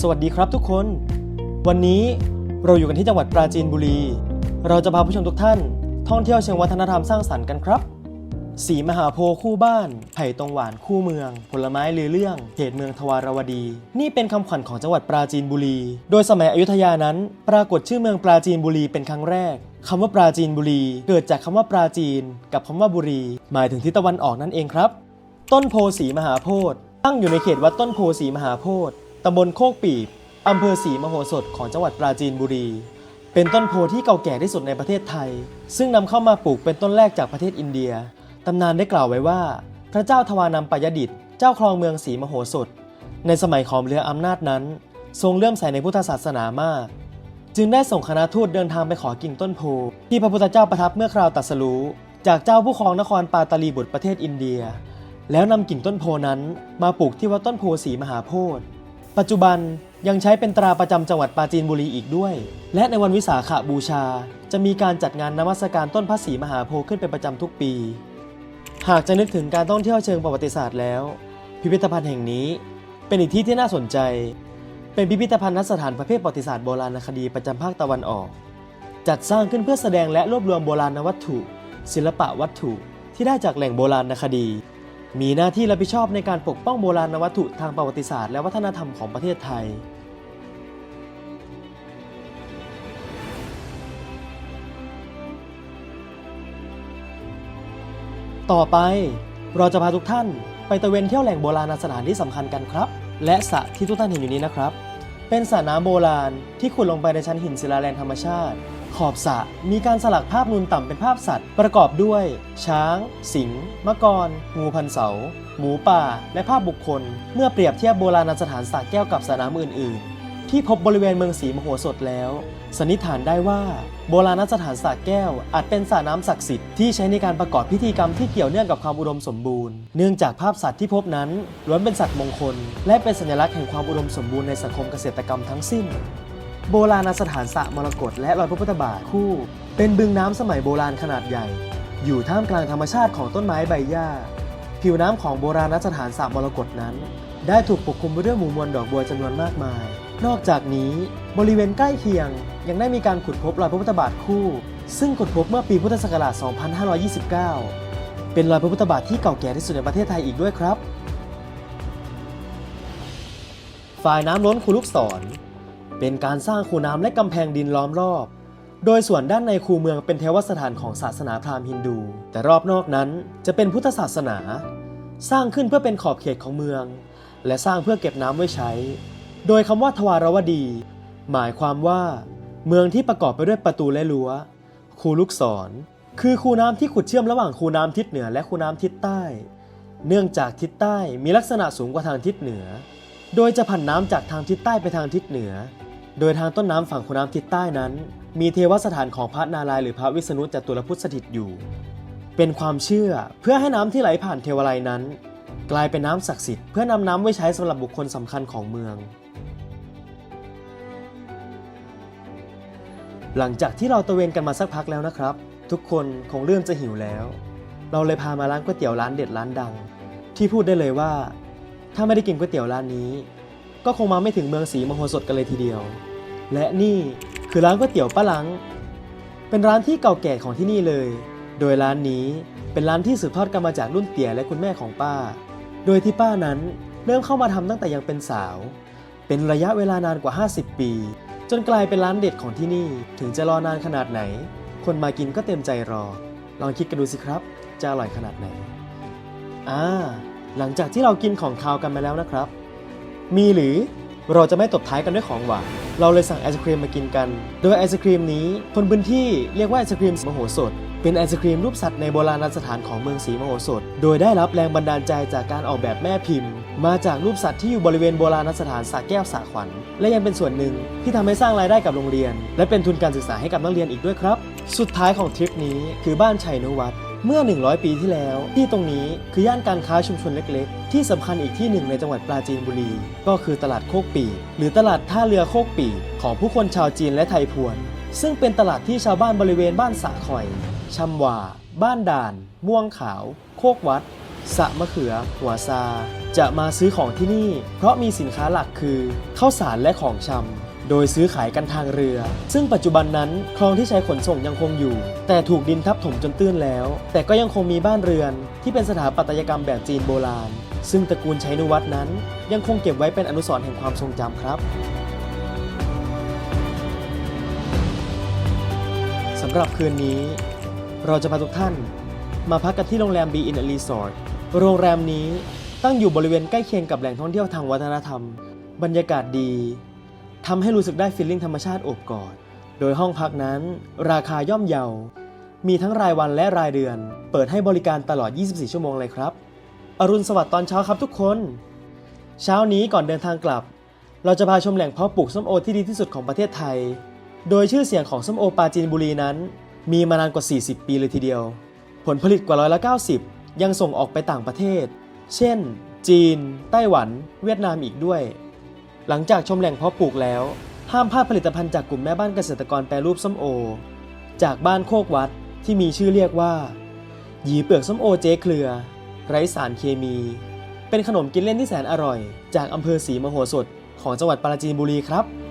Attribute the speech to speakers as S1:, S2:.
S1: สวัสดีครับทุกคน วันนี้เราอยู่กันที่จังหวัดปราจีนบุรี เราจะพาผู้ชมทุกท่าน ท่องเที่ยวเชิงวัฒนธรรมสร้างสรรค์กันครับ สีมหาโพคู่บ้าน ไผ่ตรงหวานคู่เมือง ผลไม้ลือเรื่องเขตเมืองทวารวดี นี่เป็นคำขวัญของจังหวัดปราจีนบุรี โดยสมัยอยุธยานั้น ปรากฏชื่อเมืองปราจีนบุรีเป็นครั้งแรกคำว่าปราจีนบุรี เกิดจากคำว่าปราจีน กับคำว่าบุรี หมายถึงทิศตะวันออกนั่นเองครับ ต้นโพสีมหาโพธิ์ตั้งอยู่ในเขตวัดต้นโพสีมหาโพธิ์ ตำบลโคกปีบอำเภอศรีมโหสถของจังหวัดปราจีนบุรี เป็นต้นโพที่เก่าแก่ที่สุดในประเทศไทย ซึ่งนำเข้ามาปลูกเป็นต้นแรกจากประเทศอินเดีย ตำนานได้กล่าวไว้ว่า พระเจ้าทวานัมปยดิษฐ์เจ้าครองเมืองศรีมโหสถ ในสมัยของเรืออำนาจนั้น ทรงเลื่อมใสในพุทธศาสนามาก จึงได้ส่งคณะทูตเดินทางไปขอกิ่งต้นโพที่พระพุทธเจ้าประทับเมื่อคราวตัสรู้จากเจ้าผู้ครองนครปาตาลีบุตรประเทศอินเดีย แล้วนำกิ่งต้นโพนั้นมาปลูกที่วัดต้นโพสีมหาโพธิ์ ปัจจุบันยังใช้เป็นตราประจำจังหวัดปราจีนบุรีอีกด้วย และในวันวิสาขบูชา จะมีการจัดงานนมัสการต้นพระศรีมหาโพธิ์ขึ้นเป็นประจำทุกปี หากจะนึกถึงการท่องเที่ยวเชิงประวัติศาสตร์แล้ว พิพิธภัณฑ์แห่งนี้เป็นอีกที่ที่น่าสนใจ เป็นพิพิธภัณฑ์นสถานประเภทประวัติศาสตร์โบราณคดีประจำภาคตะวันออก จัดสร้างขึ้นเพื่อแสดงและรวบรวมโบราณวัตถุ ศิลปะวัตถุที่ได้จากแหล่งโบราณคดี มีหน้าที่รับผิดชอบในการปกป้องโบราณวัตถุทางประวัติศาสตร์และวัฒนธรรมของประเทศไทย ต่อไปเราจะพาทุกท่านไปตะเวนเที่ยวแหล่งโบราณสถานที่สำคัญกันครับ และสระที่ทุกท่านเห็นอยู่นี้นะครับ เป็นสระน้ำโบราณที่ขุดลงไปในชั้นหินศิลาแรงธรรมชาติ ขอบสระมีการสลักภาพนูนต่ำเป็นภาพสัตว์ ประกอบด้วย ช้าง สิงห์มะกร งูพันเสา หมูป่า และภาพบุคคล เมื่อเปรียบเทียบโบราณสถานสระแก้วกับสระน้ำอื่น ๆ ที่พบบริเวณเมืองศรีมโหสถแล้วสันนิษฐานได้ว่า โบราณสถานสระแก้ว อาจเป็นสระน้ำศักดิ์สิทธิ์ที่ใช้ในการประกอบพิธีกรรมที่เกี่ยวเนื่องกับความอุดมสมบูรณ์ เนื่องจากภาพสัตว์ที่พบนั้นล้วนเป็นสัตว์มงคล และเป็นสัญลักษณ์แห่งความอุดมสมบูรณ์ในสังคมเกษตรกรรมทั้งสิ้น โบราณสถานสระมรกตและรอยพระพุทธบาทคู่ เป็นบึงน้ำสมัยโบราณขนาดใหญ่ อยู่ท่ามกลางธรรมชาติของต้นไม้ใบหญ้า ผิวน้ำของโบราณสถานสระมรกตนั้น ได้ถูกปกคลุมไปด้วยหมู่มวลดอกบัวจำนวนมากมาย นอกจากนี้บริเวณใกล้เคียง ยังได้มีการขุดพบรอยพระพุทธบาทคู่ ซึ่งขุดพบเมื่อปีพุทธศักราช 2529 เป็นรอยพระพุทธบาทที่เก่าแก่ที่สุดในประเทศไทยอีกด้วยครับฝ่ายน้ำล้นคูลูกศร เป็นการสร้างคูน้ำและกำแพงดินล้อมรอบ โดยส่วนด้านในคูเมืองเป็นเทวสถานของศาสนาพราหมณ์ฮินดู แต่รอบนอกนั้นจะเป็นพุทธศาสนา สร้างขึ้นเพื่อเป็นขอบเขตของเมือง และสร้างเพื่อเก็บน้ำไว้ใช้ โดยคำว่าทวารวดี หมายความว่า เมืองที่ประกอบไปด้วยประตูและรั้ว คูลูกศร คือคูน้ำที่ขุดเชื่อมระหว่างคูน้ำทิศเหนือและคูน้ำทิศใต้ เนื่องจากทิศใต้มีลักษณะสูงกว่าทางทิศเหนือ โดยจะผันน้ำจากทางทิศใต้ไปทางทิศเหนือ โดยทางต้นน้ำฝั่งคูน้ำทิศใต้นั้น มีเทวสถานของพระนารายณ์หรือพระวิษณุจตุรพุทธสถิตอยู่ เป็นความเชื่อเพื่อให้น้ำที่ไหลผ่านเทวไลยนั้น กลายเป็นน้ำศักดิ์สิทธิ์เพื่อนำน้ำไว้ใช้สำหรับบุคคลสำคัญของเมือง หลังจากที่เราตะเวนกันมาสักพักแล้วนะครับ ทุกคนคงเริ่มจะหิวแล้ว เราเลยพามาร้านก๋วยเตี๋ยวร้านเด็ดร้านดัง ที่พูดได้เลยว่า ถ้าไม่ได้กินก๋วยเตี๋ยวร้านนี้ ก็คงมาไม่ถึงเมืองศรีมโหสถกันเลยทีเดียว และนี่คือร้านก๋วยเตี๋ยวป้าลัง เป็นร้านที่เก่าแก่ของที่นี่เลย โดยร้านนี้เป็นร้านที่สืบทอดกันมาจากรุ่นเตี่ยและคุณแม่ของป้า โดยที่ป้านั้นเริ่มเข้ามาทำตั้งแต่ยังเป็นสาว เป็นระยะเวลานานกว่า 50 ปี จนกลายเป็นร้านเด็ดของที่นี่ ถึงจะรอนานขนาดไหน คนมากินก็เต็มใจรอ ลองคิดกันดูสิครับ จะอร่อยขนาดไหน อ่า หลังจากที่เรากินของคาวกันมาแล้วนะครับ มีหรือเราจะไม่ตบท้ายกันด้วยของหวาน เราเลยสั่งไอศครีมมากินกัน โดยไอศครีมนี้คนพื้นที่เรียกว่าไอศครีมมโหสถ เป็นไอศครีมรูปสัตว์ในโบราณสถานของเมืองศรีมโหสถ โดยได้รับแรงบันดาลใจจากการออกแบบแม่พิมพ์ มาจากรูปสัตว์ที่อยู่บริเวณโบราณสถานสระแก้วสระขวัญ และยังเป็นส่วนหนึ่งที่ทำให้สร้างรายได้กับโรงเรียน และเป็นทุนการศึกษาให้กับนักเรียนอีกด้วยครับ สุดท้ายของทริปนี้คือบ้านชัยนุวัฒน์ เมื่อ 100 ปีที่แล้ว ที่ตรงนี้คือย่านการค้าชุมชนเล็กๆ ที่สำคัญอีกที่หนึ่งในจังหวัดปราจีนบุรี ก็คือตลาดโคกปีหรือตลาดท่าเรือโคกปีของผู้คนชาวจีนและไทยพวน ซึ่งเป็นตลาดที่ชาวบ้านบริเวณบ้านสะข่อยชำว่า บ้านด่าน ม่วงขาว โคกวัด สะมะเขือ หัวซา จะมาซื้อของที่นี่ เพราะมีสินค้าหลักคือข้าวสารและของชำ โดยซื้อขายกันทางเรือ ซึ่งปัจจุบันนั้นคลองที่ใช้ขนส่งยังคงอยู่ แต่ถูกดินทับถมจนตื้นแล้ว แต่ก็ยังคงมีบ้านเรือน ที่เป็นสถาปัตยกรรมแบบจีนโบราณ ซึ่งตระกูลชัยนุวัฒน์นั้น ยังคงเก็บไว้เป็นอนุสรณ์แห่งความทรงจำครับสำหรับคืนนี้ เราจะพาทุกท่าน มาพักกันที่โรงแรม B in a Resort โรงแรมนี้ตั้งอยู่บริเวณใกล้เคียงกับแหล่งท่องเที่ยวทางวัฒนธรรม บรรยากาศดี ทำให้รู้สึกได้ฟีลลิ่งธรรมชาติโอบกอด โดยห้องพักนั้น ราคาย่อมเยา มีทั้งรายวันและรายเดือน เปิดให้บริการตลอด 24 ชั่วโมงเลยครับ อรุณสวัสดิ์ตอนเช้าครับทุกคน เช้านี้ก่อนเดินทางกลับ เราจะพาชมแหล่งเพาะปลูกส้มโอที่ดีที่สุดของประเทศไทย โดยชื่อเสียงของส้มโอปาจีนบุรีนั้น มีมานานกว่า 40 ปีเลยทีเดียว ผลผลิตกว่าร้อยละ90 ยังส่งออกไปต่างประเทศ เช่น จีน ไต้หวัน เวียดนามอีกด้วย หลังจากชมแหล่งเพาะปลูกแล้ว ห้ามพลาดผลิตภัณฑ์จากกลุ่มแม่บ้านเกษตรกรแปรรูปส้มโอ จากบ้านโคกวัดที่มีชื่อเรียกว่า หยีเปลือกส้มโอเจ๊เครือ ไร้สารเคมี เป็นขนมกินเล่นที่แสนอร่อย จากอำเภอศรีมโหสถของจังหวัดปราจีนบุรีครับ